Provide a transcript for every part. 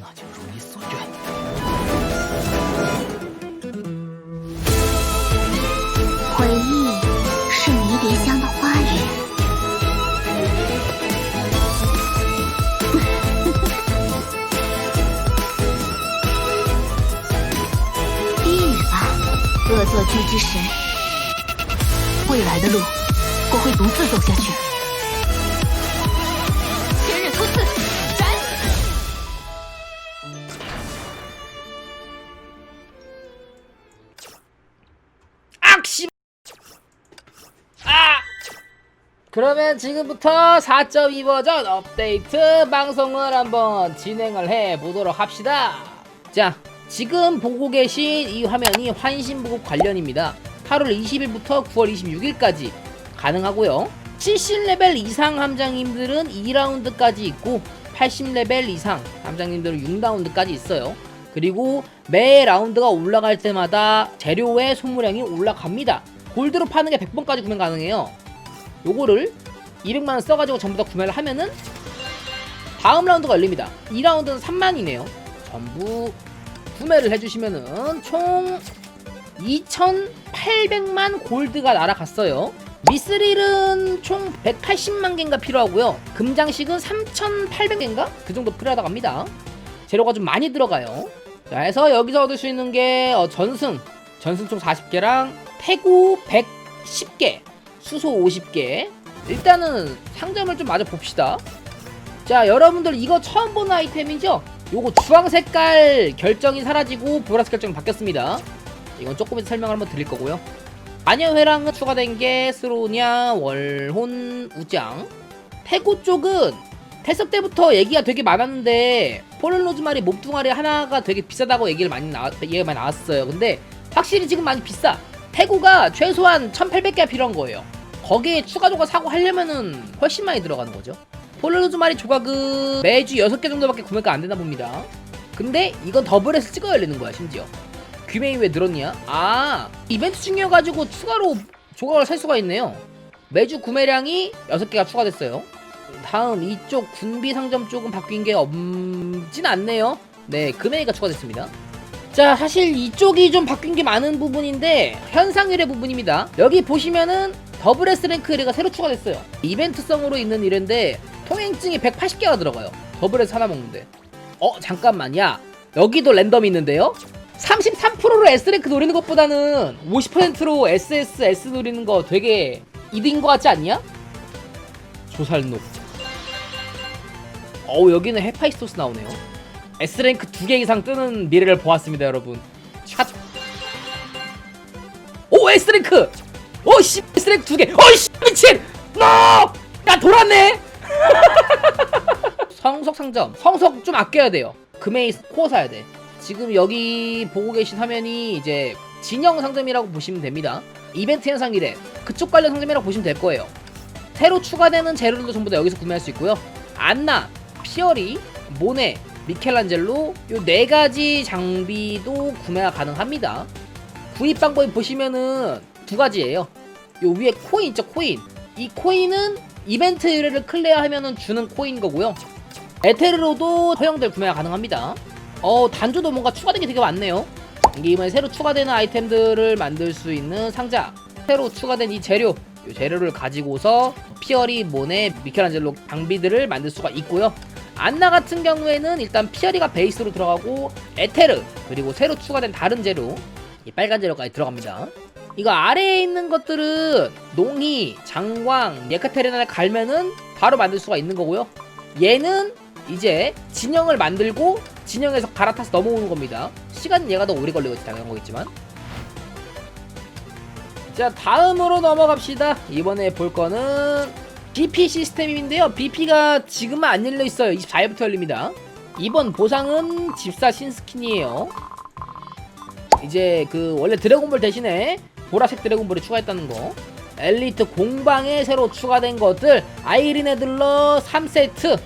那就如你所愿。回忆是迷迭香的花语。低语吧，恶作剧之神。未来的路，我会独自走下去。 그러면 지금부터 4.2 버전 업데이트 방송을 한번 진행을 해 보도록 합시다. 자, 지금 보고 계신 이 화면이 환신보급 관련입니다. 8월 20일부터 9월 26일까지 가능하고요. 70레벨 이상 함장님들은 2라운드까지 있고 80레벨 이상 함장님들은 6라운드까지 있어요. 그리고 매 라운드가 올라갈 때마다 재료의 소모량이 올라갑니다. 골드로 파는 게 100번까지 구매 가능해요. 요거를 200만원 써가지고 전부 다 구매를 하면은 다음 라운드가 열립니다. 2라운드는 3만이네요. 전부 구매를 해주시면은 총 2,800만 골드가 날아갔어요. 미스릴은 총 180만 개인가 필요하고요. 금장식은 3,800개인가? 그 정도 필요하다고 합니다. 재료가 좀 많이 들어가요. 자, 해서 여기서 얻을 수 있는 게 어, 전승, 전승 총 40개랑 태구 110개, 수소 50개. 일단은 상점을 좀 마저 봅시다. 자, 여러분들 이거 처음 보는 아이템이죠? 요거 주황 색깔 결정이 사라지고 보라색 결정이 바뀌었습니다. 이건 조금 이따 설명을 한번 드릴 거고요. 마녀회랑은 추가된 게 스로냐, 월혼, 우장. 태고 쪽은 태석 때부터 얘기가 되게 많았는데 폴른 로즈마리 몸뚱아리 하나가 되게 비싸다고 얘기를 많이 나왔 얘기가 많이 나왔어요. 근데 확실히 지금 많이 비싸. 태고가 최소한 1,800개 필요한 거예요. 거기에 추가 조각 사고 하려면은 훨씬 많이 들어가는 거죠. 폴른 로즈 마리 조각은 매주 6개 정도밖에 구매가 안 되나 봅니다. 근데 이건 더블에서 찍어 열리는 거야 심지어. 귀메이 왜 늘었냐? 아 이벤트 중이어가지고 추가로 조각을 살 수가 있네요. 매주 구매량이 6개가 추가됐어요. 다음 이쪽 군비 상점 쪽은 바뀐 게 없진 않네요. 네, 금액이가 추가됐습니다. 자, 사실 이쪽이 좀 바뀐 게 많은 부분인데 현상일의 부분입니다. 여기 보시면은 더블 S 랭크 의뢰가 새로 추가됐어요. 이벤트성으로 있는 일인데 통행증이 180개가 들어가요. 더블 S 하나 먹는데. 어, 잠깐만, 야. 여기도 랜덤이 있는데요? 33%로 S랭크 노리는 것보다는 50%로 SS, S 노리는 거 되게 이득인 것 같지 않냐? 조살녹. 어우 여기는 헤파이스토스 나오네요. S랭크 두개 이상 뜨는 미래를 보았습니다, 여러분. 샷. 오 S랭크. 오씨 S랭크 두 개. 오씨 미친. 노. 야 돌았네. 성석 상점. 성석 좀 아껴야 돼요. 금메이 코어 사야 돼. 지금 여기 보고 계신 화면이 이제 진영 상점이라고 보시면 됩니다. 이벤트 현상 이래. 그쪽 관련 상점이라고 보시면 될 거예요. 새로 추가되는 재료들도 전부 다 여기서 구매할 수 있고요. 안나, 피어리, 모네, 미켈란젤로 요 네 가지 장비도 구매가 가능합니다. 구입 방법이 보시면은 두 가지예요. 요 위에 코인 있죠, 코인. 이 코인은 이벤트 의뢰를 클리어하면은 주는 코인 거고요. 에테르로도 허용될 구매가 가능합니다. 어, 단조도 뭔가 추가된 게 되게 많네요. 이번에 새로 추가되는 아이템들을 만들 수 있는 상자. 새로 추가된 이 재료. 이 재료를 가지고서 피어리, 모네, 미켈란젤로 장비들을 만들 수가 있고요. 안나 같은 경우에는 일단 피어리가 베이스로 들어가고 에테르 그리고 새로 추가된 다른 재료 이 빨간 재료까지 들어갑니다. 이거 아래에 있는 것들은 농희, 장광, 예카테리나를 갈면은 바로 만들 수가 있는 거고요. 얘는 이제 진영을 만들고 진영에서 갈아타서 넘어오는 겁니다. 시간은 얘가 더 오래 걸리겠지 당연한 거겠지만. 자 다음으로 넘어갑시다. 이번에 볼 거는 BP 시스템인데요. BP가 지금은 안 열려 있어요. 24일부터 열립니다. 이번 보상은 집사 신스킨이에요. 이제 그 원래 드래곤볼 대신에 보라색 드래곤볼이 추가했다는 거. 엘리트 공방에 새로 추가된 것들 아이린 애들러 3세트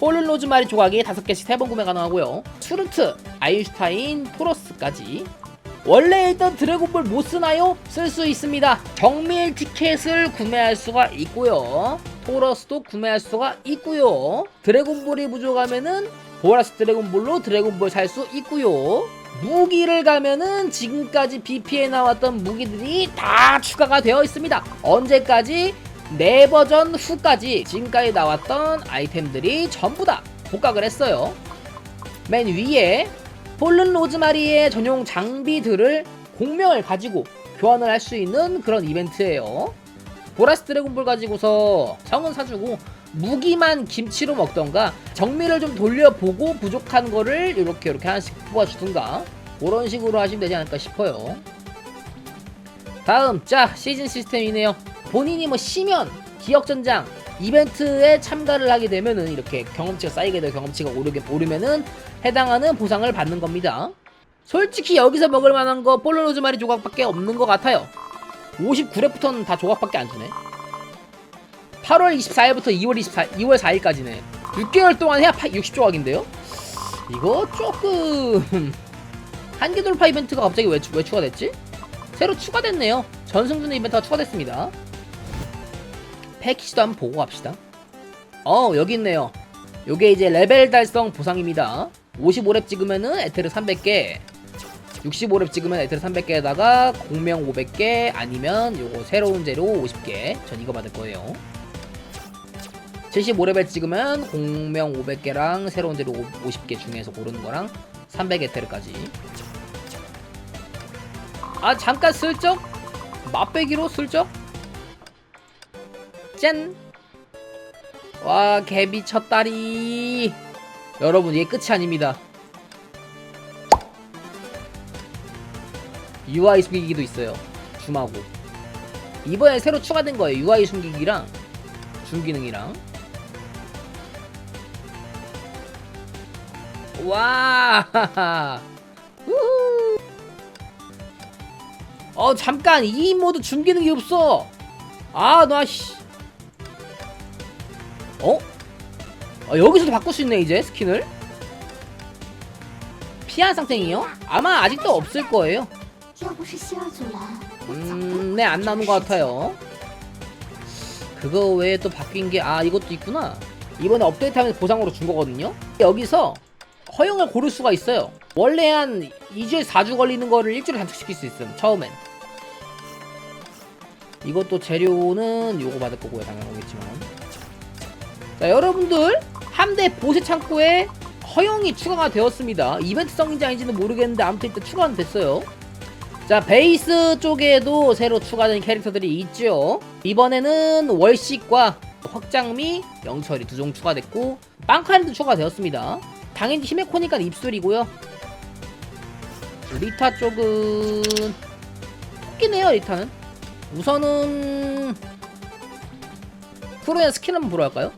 폴른 로즈마리 조각이 5개씩 3번 구매 가능하고요 수르트, 아인슈타인, 토러스까지 원래 있던 드래곤볼 못 쓰나요? 쓸 수 있습니다. 정밀 티켓을 구매할 수가 있고요. 토러스도 구매할 수가 있고요. 드래곤볼이 부족하면은 보라스 드래곤볼로 드래곤볼 살 수 있고요. 무기를 가면은 지금까지 BP에 나왔던 무기들이 다 추가가 되어 있습니다. 언제까지? 네 버전 후까지 지금까지 나왔던 아이템들이 전부 다 복각을 했어요. 맨 위에 폴른 로즈마리의 전용 장비들을 공명을 가지고 교환을 할 수 있는 그런 이벤트예요. 보라스 드래곤볼 가지고서 성은 사주고 무기만 김치로 먹던가 정미를 좀 돌려보고 부족한 거를 이렇게 이렇게 하나씩 뽑아주든가 그런 식으로 하시면 되지 않을까 싶어요. 다음 자 시즌 시스템이네요. 본인이 뭐 시면 기억전장 이벤트에 참가를 하게 되면은 이렇게 경험치가 쌓이게 되고 경험치가 오르게 오르면은 해당하는 보상을 받는 겁니다. 솔직히 여기서 먹을 만한 거 볼로 로즈마리 조각밖에 없는 것 같아요. 59렙부터는 다 조각밖에 안 주네. 8월 24일부터 2월 24 2월 4일까지네. 6개월 동안 해야 60조각인데요. 이거 조금 한계 돌파 이벤트가 갑자기 왜, 추- 왜 추가됐지? 새로 추가됐네요. 전승준 이벤트가 추가됐습니다. 패키지도 한번 보고 갑시다. 어 여기 있네요. 요게 이제 레벨 달성 보상입니다. 55렙 찍으면은 에테르 300개, 65렙 찍으면 에테르 300개에다가 공명 500개 아니면 요거 새로운 재료 50개. 전 이거 받을 거예요. 75레벨 찍으면 공명 500개랑 새로운 재료 50개 중에서 고르는 거랑 300 에테르까지. 아 잠깐 슬쩍 맛배기로 슬쩍 짠! 와 개비 쳤다리. 여러분 이게 끝이 아닙니다. UI 숨기기도 있어요. 줌하고. 이번에 새로 추가된 거예요. UI 숨기기랑 줌 기능이랑. 와! 우후. 어 잠깐! 이 모드 줌 기능이 없어! 아나 씨 어? 아, 여기서도 바꿀 수 있네 이제 스킨을. 피한 상태이요? 아마 아직도 없을 거예요. 음네 안 나온 것 같아요. 그거 외에 또 바뀐 게 아 이것도 있구나. 이번에 업데이트하면서 보상으로 준 거거든요. 여기서 허용을 고를 수가 있어요. 원래 한 2주에 4주 걸리는 거를 일주일에 단축시킬 수 있음 처음엔. 이것도 재료는 요거 받을 거고요 당연하겠지만. 자, 여러분들, 함대 보세 창고에 허용이 추가가 되었습니다. 이벤트성인지 아닌지는 모르겠는데, 아무튼 일단 추가는 됐어요. 자 베이스 쪽에도 새로 추가된 캐릭터들이 있죠 이번에는 월식과 확장미, 영철이 두 종 추가됐고 빵카리도 추가되었습니다 당연히 힘의 코니까 입술이고요 리타 쪽은 토끼네요 리타는 우선은 프로의 스킬 한번 보러 갈까요?